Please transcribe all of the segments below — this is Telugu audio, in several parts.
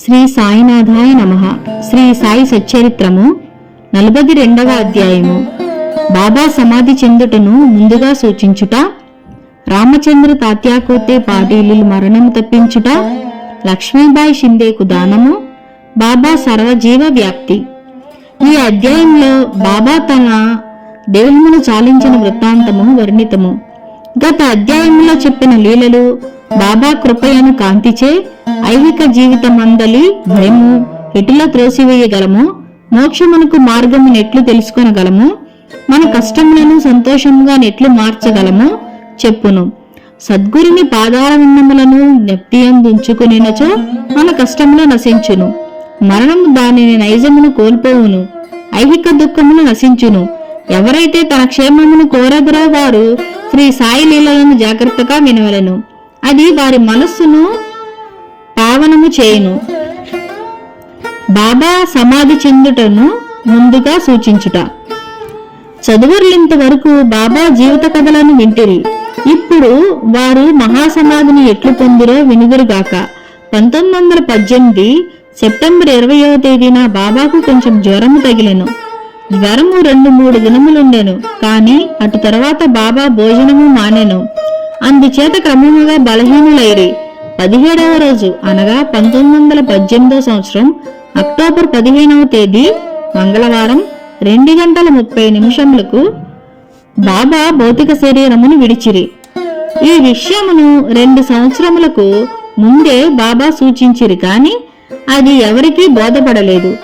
శ్రీ సాయినాథాయ నమ. శ్రీ సాయి సచ్చరిత్రము నలభై రెండవ అధ్యాయము. బాబా సమాధి చెందుటను ముందుగా సూచించుట రామచంద్ర తాత్యాకోతే పాటీలు మరణము తప్పించుట లక్ష్మీబాయి షిందేకు దానము బాబా సర్వజీవ వ్యాప్తి. ఈ అధ్యాయంలో బాబా తన దేవులను చాలించిన వృత్తాంతము వర్ణితము. గత అధ్యాయంలో చెప్పిన లీలలు బాబా కృపయను కాంతిచే ఐహిక జీవితమందలి భయము ఎటులా త్రోసివేయగలము మోక్షమునకు మార్గము నెట్లు తెలుసుకొనగలము మన కష్టములను సంతోషముగా నెట్లు మార్చగలము చెప్పును. సద్గురుని పాదార విన్నములను నెప్తియందుంచుకునినచో మన కష్టములు నశించును. మరణము దానిని నైజమును కోల్పోవును. ఐహిక దుఃఖమును నశించును. ఎవరైతే తన క్షేమమును కోరదురో వారు శ్రీ సాయి లీలలను జాగ్రత్తగా వినవలను. అది వారి మనస్సును పావనము చేయును. బాబా సమాధి చెందుటను ముందుగా సూచించుట. చదువుర్లింత వరకు బాబా జీవిత కథలను వింటిరి. ఇప్పుడు వారు మహాసమాధిని ఎట్లు పొందిరో వినుదురుగాక పంతొమ్మిది వందల పద్దెనిమిది సెప్టెంబర్ ఇరవయవ తేదీన బాబాకు కొంచెం జ్వరము తగిలెను. జ్వరము రెండు మూడు దినములుండెను కాని అటు తర్వాత బాబా భోజనము మానెను. అందుచేత క్రమముగా బలహీనులైరి. పదిహేడవ రోజు అనగా పంతొమ్మిది వందల పద్దెనిమిదవ సంవత్సరం అక్టోబర్ పదిహేనవ తేదీ మంగళవారం రెండు గంటల ముప్పై నిమిషములకు బాబా భౌతిక శరీరమును విడిచిరి. ఈ విషయమును రెండు సంవత్సరములకు ముందే బాబా సూచించిరి కాని అది ఎవరికీ బోధపడలేదు.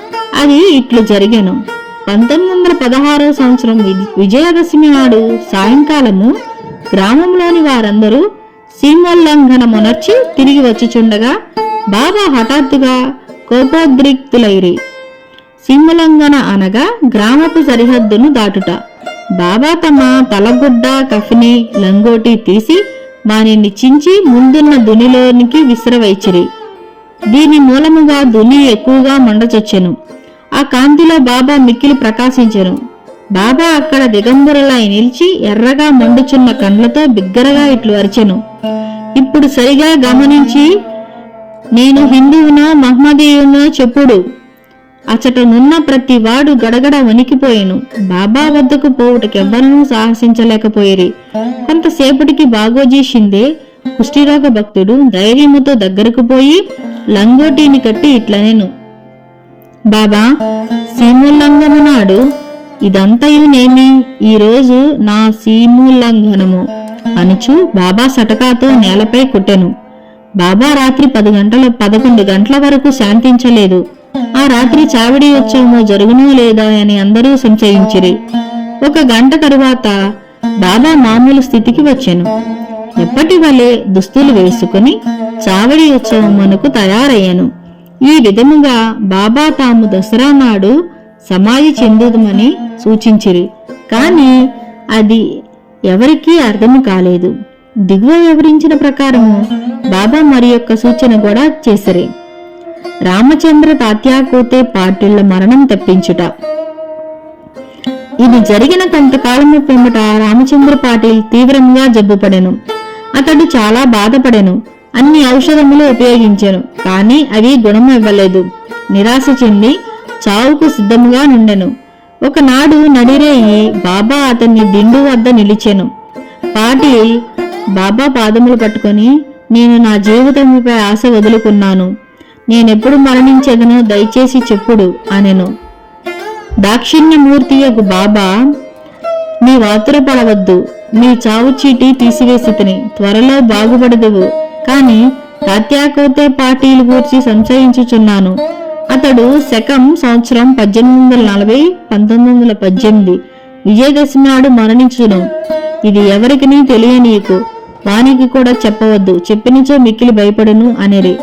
అది ఇట్లు జరిగాను. పంతొమ్మిది వందల పదహారవ సంవత్సరం విజయదశమి నాడు సాయంకాలము గ్రామంలోని వారందరూ సీమోల్లంఘనమునర్చి తిరిగి వచ్చుచుండగా బాబా హఠాత్తుగా కోపోద్రిక్తులైరి సింహలంఘన అనగా గ్రామపు సరిహద్దును దాటుట. బాబా తమ తలగుడ్డ కఫిని లంగోటి తీసి వానిని చించి ముందున్న దునిలోనికి విసిరవైచిరి. దీని మూలముగా దుని ఎక్కువగా మండచొచ్చెను. ఆ కాంతిలో బాబా మిక్కిలి ప్రకాశించెను. బాబా అక్కడ దిగంబరులై నిలిచి ఎర్రగా మండుచున్న కండ్లతో బిగ్గరగా ఇట్లు అరిచెను. ఇప్పుడు సరిగా గమనించి నేను హిందువునో మహ్మదీయునా చెప్పుడు. అచటనున్న ప్రతి వాడు గడగడ వణికిపోయాను. బాబా వద్దకు పోవుటకెవ్వరూ సాహసించలేకపోయిరి. కొంతసేపటికి బాగోజీ షిందే కుష్ఠిరోగ భక్తుడు ధైర్యముతో దగ్గరకు పోయి లంగోటీని కట్టి ఇట్లనేను బాబా సీముల్లంఘన నాడు ఇదంతయునేమి ఈరోజు నా సీముల్లంఘనము. అనుచు బాబా సటకాతో నేలపై కొట్టెను. బాబా రాత్రి పది గంటల పదకొండు గంటల వరకు శాంతించలేదు. ఆ రాత్రి చావిడి ఉత్సవము జరుగునో లేదా అని అందరూ సంశయించిరి. ఒక గంట తరువాత బాబా మామూలు స్థితికి వచ్చాను. ఎప్పటి వలె దుస్తులు వేసుకుని చావడి ఉత్సవమునకు తయారయ్యాను. ఈ విధముగా బాబా తాము దసరా నాడు సమాధి చెందుదమని సూచించిరి. కాని అది ఎవరికీ అర్థము కాలేదు. దిగువ వివరించిన ప్రకారము బాబా మరి యొక్క సూచన కూడా చేసిరి. రామచంద్ర తాత్యాకోతే పాటిళ్ళ మరణం తప్పించుట. ఇది జరిగిన కొంతకాలము పిమ్మట రామచంద్ర పాటిల్ తీవ్రంగా జబ్బుపడెను. అతడు చాలా బాధపడెను. అన్ని ఔషధములు ఉపయోగించెను. కానీ అవి గుణం ఇవ్వలేదు. నిరాశ చెంది చావుకు సిద్ధముగా నుండెను. ఒకనాడు నడిరేయి బాబా అతన్ని దిండు వద్ద నిలిచెను. పాటిల్ బాబా పాదములు పట్టుకొని నేను నా జీవితముపై ఆశ వదులుకున్నాను. నేనెప్పుడు మరణించెదనో దయచేసి చెప్పుడు అనెను. దాక్షిణ్యమూర్తియగు బాబా నీ వాతురపడవద్దు నీ చావు చీటి తీసివేసి తిని త్వరలో బాగుపడదువు. కాని తాత్యాకోతే పార్టీలు గూర్చి సంశయించుచున్నాను. అతడు శకం సంవత్సరం పద్దెనిమిది వందల నలభై పంతొమ్మిది వందల పద్దెనిమిది విజయదశమి నాడు మరణించును. ఇది ఎవరికిని తెలియనీయకు వానికి కూడా చెప్పవద్దు చెప్పినచో మిక్కిలి భయపడును అనిరి.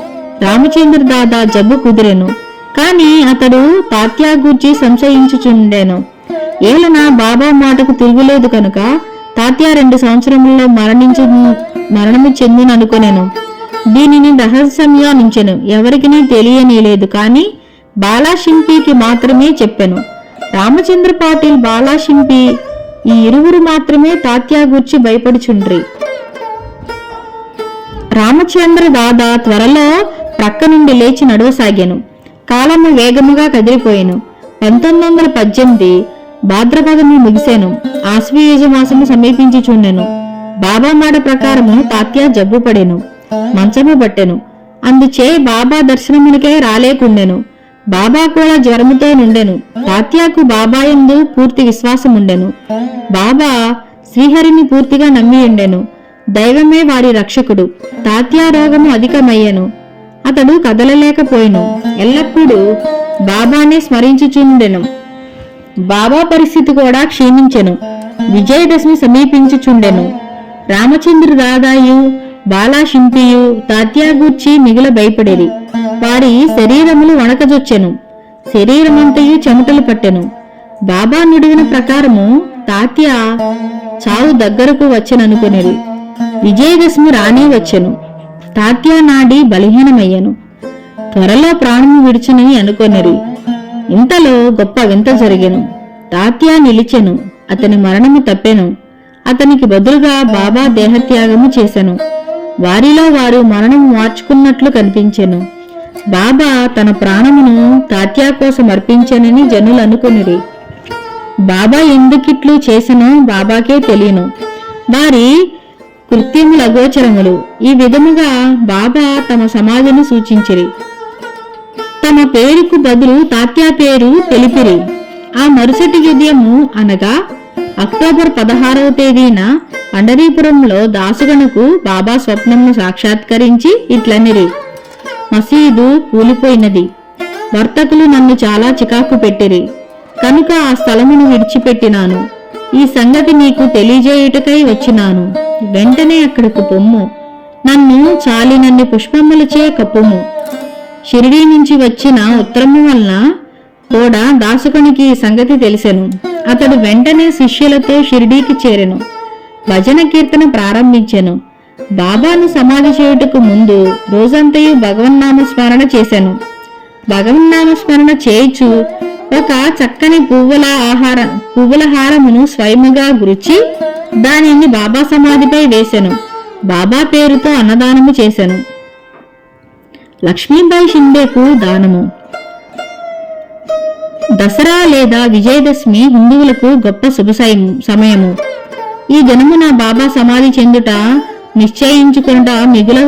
రామచంద్ర దాదా జబ్బు కుదిరెను. కాని అతడు తాత్యా గూర్చి సంశయించుచుండెను. ఏలన బాబా మాటకు తిరుగులేదు కనుక తాత్యా రెండు సంవత్సరములలో మరణించు మరణము చెందిననుకొనెను. దీనిని రహస్యంగా నుంచెను. ఎవరికి తెలియనీలేదు కాని బాలాశింపికి మాత్రమే చెప్పెను. రామచంద్ర పాటిల్ బాలాశింపి ఈ ఇరువురు మాత్రమే తాత్యా గూర్చి భయపడుచుండ్రి. రామచంద్ర దాదా త్వరలో ప్రక్క నుండి లేచి నడవసాగాను. కాలము వేగముగా కదిలిపోయాను. పంతొమ్మిది వందల పద్దెనిమిది భాద్రపదము ముగిశాను ఆశ్వయుజ మాసము సమీపించి చూడెను బాబా మాట ప్రకారము తాత్య జబ్బు పడెను మంచము పట్టెను అందుచే బాబా దర్శనమునికై రాలేకుండెను బాబా కూడా జ్వరముతో నుండెను. తాత్యాకు బాబాయందు పూర్తి విశ్వాసం ఉండెను బాబా శ్రీహరిని పూర్తిగా నమ్మి ఉండెను దైవమే వారి రక్షకుడు. తాత్యా రోగము అధికమయ్యెను. అతడు కదలలేకపోయిను. ఎల్లప్పుడూ బాబానే స్మరించుచుండెను. బాబా పరిస్థితి కూడా క్షీణించెను. విజయదశమి సమీపించుచుండెను. రామచంద్ర దాదాయు బాలాశింపియు తాత్యాగూర్చి మిగిల భయపడేది. వారి శరీరములు వణకజొచ్చెను. శరీరమంతయు చెమటలు పట్టెను. బాబా నుడివిన ప్రకారము తాత్య చావు దగ్గరకు వచ్చననుకునేది విజయదశమి రానే వచ్చెను. తాత్య నాడి బలహీనమయ్యను. త్వరలో ప్రాణము విడిచునని అనుకొనిరి. ఇంతలో గొప్ప వింత జరిగెను. తాత్య నిలిచెను. అతని మరణము తప్పెను. అతనికి బదులుగా బాబా దేహత్యాగము చేశాను వారిలో వారు మరణం మార్చుకున్నట్లు కనిపించెను. బాబా తన ప్రాణమును తాత్యా కోసం అర్పించానని జనులు అనుకునిరి. బాబా ఎందుకిట్లు చేసెనో బాబాకే తెలియను. వారి కృత్యముల అగోచరములు ఈ విధముగా బాబా తమ సమాధిని సూచించిరి. తమ పేరుకు బదులు తాత్యా పేరు తెలిపిరి. ఆ మరుసటి ఉదయము అనగా అక్టోబర్ పదహారవ తేదీన అండరీపురంలో దాసుగణకు బాబా స్వప్నమును సాక్షాత్కరించి ఇట్లనిరి. మసీదు కూలిపోయినది. వర్తకులు నన్ను చాలా చికాకు పెట్టిరి. కనుక ఆ స్థలమును విడిచిపెట్టినాను. ఈ సంగతి నీకు తెలియజేయుటకై వచ్చినాను. వెంటనే అక్కడకు పొమ్ము. నన్ను చాలినన్ని పుష్పములచే కప్పుము. షిరిడీ నుంచి వచ్చిన ఉత్తరము వలన కూడా దాసుకునికి ఈ సంగతి తెలిసెను. అతడు వెంటనే శిష్యులతో షిరిడీకి చేరెను. భజన కీర్తన ప్రారంభించాను. బాబాను సమాధి చేయుటకు ముందు రోజంతయు భగవన్నామస్మరణ చేశాను భగవన్నామస్మరణ స్మరణ ఒక చక్కని పువ్వుల ఆహార పువ్వుల హారమును స్వయముగా గురిచి దానిని బాబా సమాధిపై వేశాను బాబా పేరుతో అన్నదానము చేశాను లక్ష్మీబాయి షిండేకు దానము. దసరా లేదా విజయదశమి హిందువులకు గొప్ప శుభ సమయము. ఈ దినమున బాబా సమాధి చెందుట నిశ్చయించుకుంట మిగుల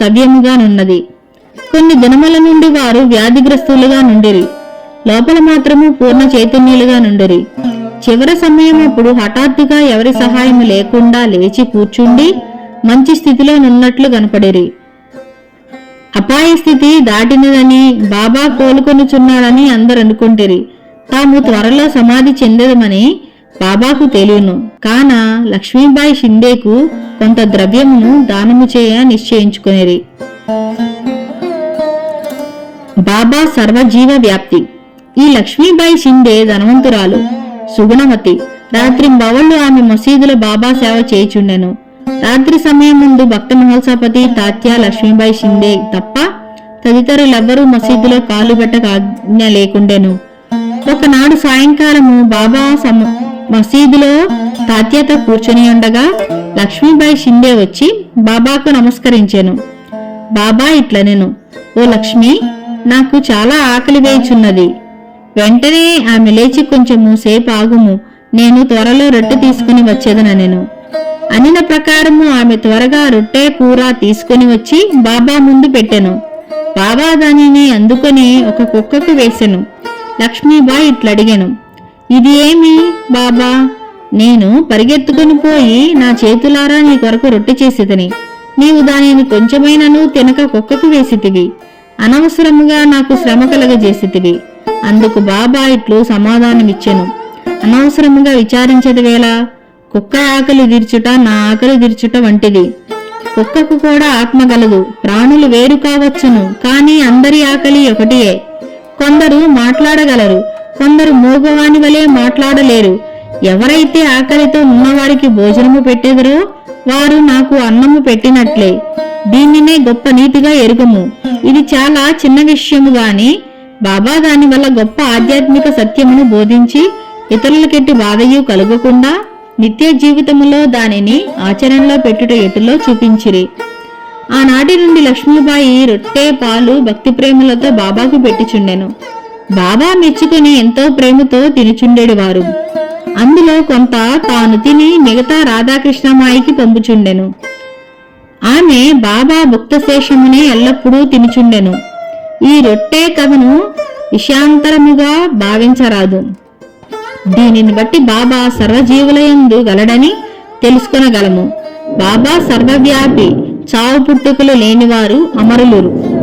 సవ్యముగానున్నది. కొన్ని దినముల నుండి వారు వ్యాధిగ్రస్తులుగా నుండిరి. లోపల మాత్రము పూర్ణ చైతన్యులుగా నుండిరి. చివరి సమయం అప్పుడు హఠాత్తుగా ఎవరి సహాయం లేకుండా లేచి కూర్చుండి మంచి స్థితిలో నున్నట్లు కనపడిరి. అపాయ స్థితి దాటినదని బాబా కోలుకొనుచున్నాడని అందరు అనుకుంటిరి తాము త్వరలో సమాధి చెందదమని బాబాకు తెలియను. కాన లక్ష్మీబాయి షిండేకు కొంత ద్రవ్యమును దానము చేయ నిశ్చయించుకునేరి. బాబా సర్వజీవ వ్యాప్తి. ఈ లక్ష్మీబాయి షిండే ధనవంతురాలు సుగుణవతి. రాత్రి బవళ్ళు ఆమె మసీదులో బాబా సేవ చేయుచుండెను. రాత్రి సమయం ముందు భక్త మహోత్సపతి తాత్య లక్ష్మీబాయి షిండే తప్ప తదితరులెవ్వరూ మసీదులో కాలు పెట్టక ఆజ్ఞ లేకుండెను. ఒకనాడు సాయంకాలము బాబా సమ మసీదులో తాత్యతో కూర్చొని ఉండగా లక్ష్మీబాయి షిండే వచ్చి బాబాకు నమస్కరించాను. బాబా ఇట్లనెను. ఓ లక్ష్మి నాకు చాలా ఆకలి వేయుచున్నది. వెంటనే ఆమె లేచి కొంచెము సేపు ఆగుము. నేను త్వరలో రొట్టె తీసుకుని వచ్చేదన నేను అనిన ప్రకారము ఆమె త్వరగా రొట్టె కూర తీసుకుని వచ్చి బాబా ముందు పెట్టెను. బాబా దానిని అందుకొని ఒక కుక్కకు వేసెను. లక్ష్మీబాయి అడిగాను ఇది ఏమి బాబా? నేను పరిగెత్తుకుని పోయి నా చేతులారా నీ కొరకు రొట్టె చేసిదని. నీవు దానిని కొంచెమైనను తినక కుక్కకు వేసితివి. అనవసరముగా నాకు శ్రమ కలగజేసితివి. అందుకు బాబా ఇట్లు సమాధానమిచ్చెను. అనవసరముగా విచారించదు వేళ కుక్క ఆకలి తీర్చుట నా ఆకలి తీర్చుట వంటిది. కుక్కకు కూడా ఆత్మ గలదు. ప్రాణులు వేరు కావచ్చును కానీ అందరి ఆకలి ఒకటియే. కొందరు మాట్లాడగలరు కొందరు మూగవాని వలె మాట్లాడలేరు. ఎవరైతే ఆకలితో ఉన్నవారికి భోజనము పెట్టెదరో వారు నాకు అన్నము పెట్టినట్లే. దీనినే గొప్ప నీతిగా ఎరుగము. ఇది చాలా చిన్న విషయము గాని బాబా దాని వల్ల గొప్ప ఆధ్యాత్మిక సత్యమును బోధించి ఇతరులకెట్టి బాధయు కలగకుండా నిత్య జీవితములో దానిని ఆచరణలో పెట్టుట ఎటులో చూపించిరి. ఆనాటి నుండి లక్ష్మీబాయి రొట్టె పాలు భక్తి ప్రేమలతో బాబాకు పెట్టిచుండెను. బాబా మెచ్చుకుని ఎంతో ప్రేమతో తినుచుండేవారు అందులో కొంత తాను తిని మిగతా రాధాకృష్ణమాయికి పంపుచుండెను. ఆమె బాబా భుక్తశేషమునే ఎల్లప్పుడూ తినుచుండెను. ఈ రొట్టె కథను విషయాంతరముగా భావించరాదు. దీనిని బట్టి బాబా సర్వజీవులయందు గలడని తెలుసుకొనగలము. బాబా సర్వవ్యాపి చావు పుట్టుకలు లేనివారు అమరులురు.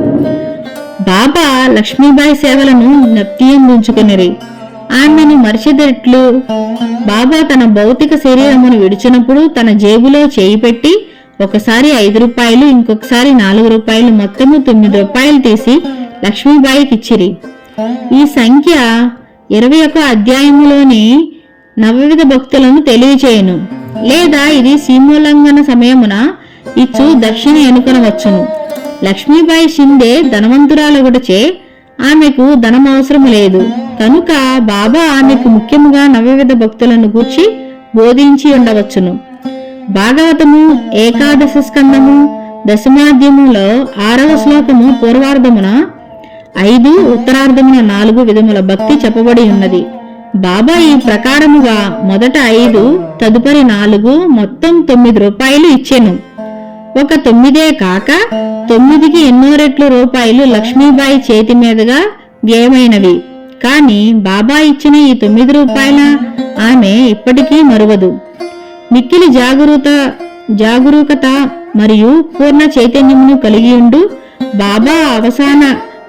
బాబా లక్ష్మీబాయి సేవలను నప్తియందుంచుకునిరి. ఆమెను మరిచెదట్లు. బాబా తన భౌతిక శరీరమును విడిచినప్పుడు తన జేబులో చేయి పెట్టి ఒకసారి ఐదు రూపాయలు ఇంకొకసారి నాలుగు రూపాయలు మొత్తము తొమ్మిది రూపాయలు తీసి లక్ష్మీబాయికి ఇచ్చిరి ఈ సంఖ్య ఇరవై ఒక అధ్యాయములోని నవవిధ భక్తులను తెలియచేయను. లేదా ఇది సీమోల్లంఘన సమయమున ఇచ్చు దక్షిణ ఎన్నుకొనవచ్చును. లక్ష్మీబాయి షిండే ధనవంతురాలగుటచే ఆమెకు ధనమవసరం లేదు కనుక బాబా ఆమెకు ముఖ్యముగా నవవిధ భక్తులను గూర్చి బోధించి ఉండవచ్చును. భాగవతము ఏకాదశ స్కందము దశమాధ్యములో ఆరవ శ్లోకము పూర్వార్ధమున ఐదు ఉత్తరార్ధమున నాలుగు విధముల భక్తి చెప్పబడి ఉన్నది. బాబా ఈ ప్రకారముగా మొదట ఐదు తదుపరి నాలుగు మొత్తం తొమ్మిది రూపాయలు ఇచ్చెను. ఒక తొమ్మిదే కాక తొమ్మిదికి ఎన్నో రెట్లు రూపాయలు లక్ష్మీబాయి చేతి మీదుగా వ్యయమైనవి. కాని బాబా ఇచ్చిన ఈ తొమ్మిది రూపాయల ఆమె ఇప్పటికీ మరువదు. మిక్కిలి జాగరూత జాగరూకత మరియు పూర్ణ చైతన్యమును కలిగి ఉండు. బాబా అవసాన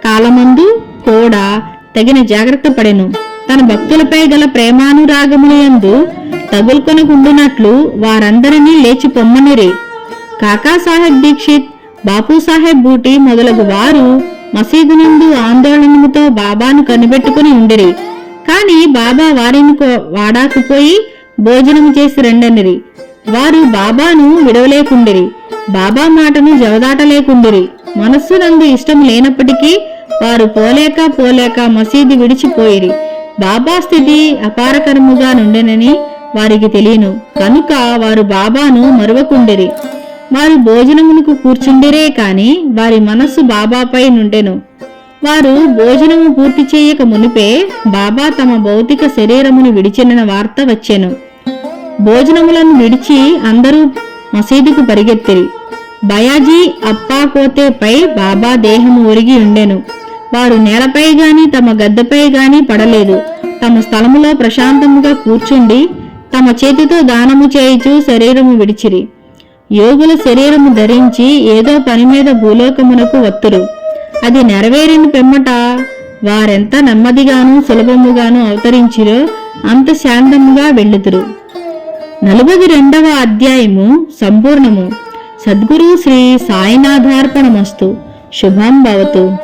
కాలమందు కూడా తగిన జాగ్రత్త పడెను. తన భక్తులపై గల ప్రేమానురాగములందు తగులుకొనకుండునట్లు వారందరినీ లేచి పొమ్మనిరే. కాకాసాహెబ్ దీక్షిత్ బాపూసాహెబ్ బూటి మొదలగు వారు మసీదు నందు ఆందోళనముతో బాబాను కనిపెట్టుకుని ఉండిరి. కాని బాబా వారిని వాడాకుపోయి భోజనం చేసి రెండనిరి. వారు బాబాను విడవలేకుండిరి. బాబా మాటను జవదాటలేకుండిరి. మనస్సు నందు ఇష్టం లేనప్పటికీ వారు పోలేక పోలేక మసీదు విడిచిపోయిరి. బాబా స్థితి అపారకరముగా నుండెనని వారికి తెలియను. కనుక వారు బాబాను మరువకుండిరి. వారు భోజనమునకు కూర్చుండిరే కాని వారి మనస్సు బాబాపై నుండెను. వారు భోజనము పూర్తి చేయక మునిపే బాబా తమ భౌతిక శరీరమును విడిచిన వార్త వచ్చెను. భోజనములను విడిచి అందరూ మసీదుకు పరిగెత్తిరి. బయాజీ అప్పా కోతేపై బాబా దేహము ఒరిగి ఉండెను. వారు నేలపై గాని తమ గద్దెపై గాని పడలేదు. తమ స్థలములో ప్రశాంతముగా కూర్చుండి తమ చేతితో దానము చేయుచు శరీరము విడిచిరి. యోగుల శరీరము ధరించి ఏదో పని మీద భూలోకమునకు వత్తురు. అది నెరవేరిన పిమ్మట వారెంత నెమ్మదిగాను సులభముగాను అవతరించిరో అంత శాంతముగా వెళ్ళుదురు. నలభై రెండవ అధ్యాయము సంపూర్ణము. సద్గురు శ్రీ సాయినాథార్పణమస్తు. శుభం భవతు.